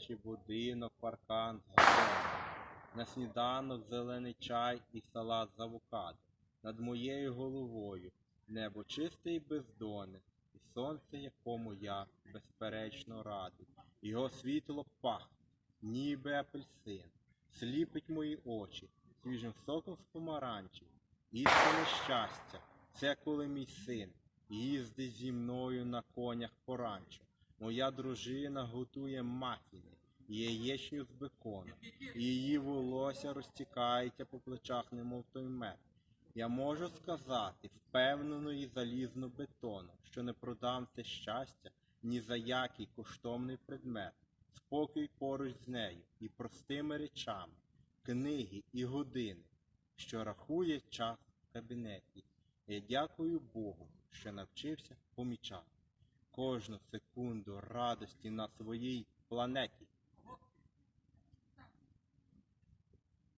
речі, будинок, паркан з. На сніданок зелений чай і салат з авокадо. Над моєю головою небо чисте і бездонне, і сонце, якому я безперечно радий. Його світло пахне, ніби апельсин, сліпить мої очі свіжим соком з помаранчів. Істинне щастя, це коли мій син їздить зі мною на конях поранчо. Моя дружина готує мафіни, яєчню з беконом, її волосся розтікається по плечах, немов той мед. Я можу сказати впевнено і залізно бетоном, що не продам це щастя ні за який коштовний предмет, спокій поруч з нею і простими речами, книги і години, що рахує час в кабінеті. Я дякую Богу, що навчився помічати кожну секунду радості на своїй планеті.